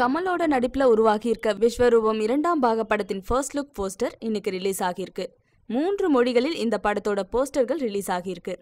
கமலோட நடிப்பில் உருவாகியிருக்க விஸ்வரூபம் இரண்டாம் பாக படத்தின் ஃபர்ஸ்ட் லுக் போஸ்டர் இன்னைக்கு ரிலீஸ் ஆகியிருக்கு. மூன்று மொழிகளில் இந்த படத்தோட போஸ்டர்கள் ரிலீஸ் ஆகியிருக்கு.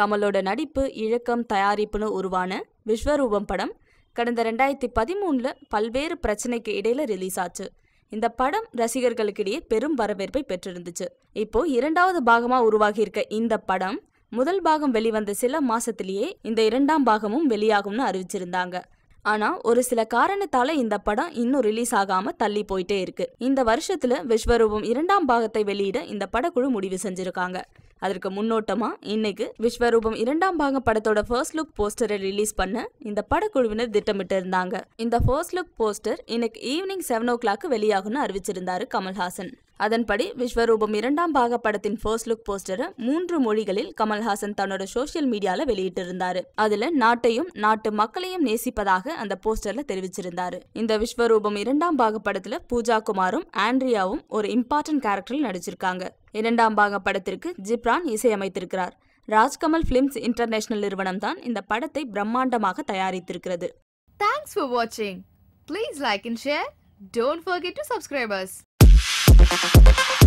கமலோட நடிப்பு இழக்கம் தயாரிப்புன்னு உருவான விஸ்வரூபம் படம் கடந்த ரெண்டாயிரத்தி பதிமூணில் பல்வேறு பிரச்சனைக்கு இடையில ரிலீஸ் ஆச்சு. இந்த படம் ரசிகர்களுக்கிடையே பெரும் வரவேற்பை பெற்றிருந்துச்சு. இப்போ இரண்டாவது பாகமாக உருவாகியிருக்க இந்த படம் முதல் பாகம் வெளிவந்த சில மாசத்திலேயே இந்த இரண்டாம் பாகமும் வெளியாகும்னு அறிவிச்சிருந்தாங்க. ஆனா ஒரு சில காரணத்தால இந்த படம் இன்னும் ரிலீஸ் ஆகாம தள்ளி போயிட்டே இருக்கு. இந்த வருஷத்துல விஸ்வரூபம் இரண்டாம் பாகத்தை வெளியிட இந்த படக்குழு முடிவு செஞ்சிருக்காங்க. அதற்கு முன்னோட்டமா இன்னைக்கு விஸ்வரூபம் இரண்டாம் பாகம் படத்தோட ஃபர்ஸ்ட் லுக் போஸ்டரை ரிலீஸ் பண்ண இந்த படக்குழுவினர் திட்டமிட்டு இருந்தாங்க. இந்த ஃபர்ஸ்ட் லுக் போஸ்டர் இன்னைக்கு ஈவினிங் செவன் ஓ கிளாக் வெளியாகும்னு அறிவிச்சிருந்தாரு கமல்ஹாசன். அதன்படி விஸ்வரூபம் இரண்டாம் பாக படத்தின் ஃபர்ஸ்ட் லுக் போஸ்டரை மூன்று மொழிகளில் கமல்ஹாசன் தன்னோட சோஷியல் மீடியால வெளியிட்டிருந்தாரு. அதுல நாட்டையும் நாட்டு மக்களையும் நேசிப்பதாக அந்த போஸ்டர்ல தெரிவிச்சிருந்தாரு. இந்த விஸ்வரூபம் இரண்டாம் பாக படத்துல பூஜா குமாரும் ஆண்ட்ரியாவும் ஒரு இம்பார்ட்டன்ட் கேரக்டரில் நடிச்சிருக்காங்க. இரண்டாம் பாக படத்திற்கு ஜிப்ரான் இசையமைத்திருக்கிறார். ராஜ்கமல் பிலிம்ஸ் இன்டர்நேஷனல் நிறுவனம் தான் இந்த படத்தை பிரம்மாண்டமாக தயாரித்திருக்கிறது. தேங்க்ஸ் ஃபார் வாட்சிங் please like and share don't forget to subscribers Thank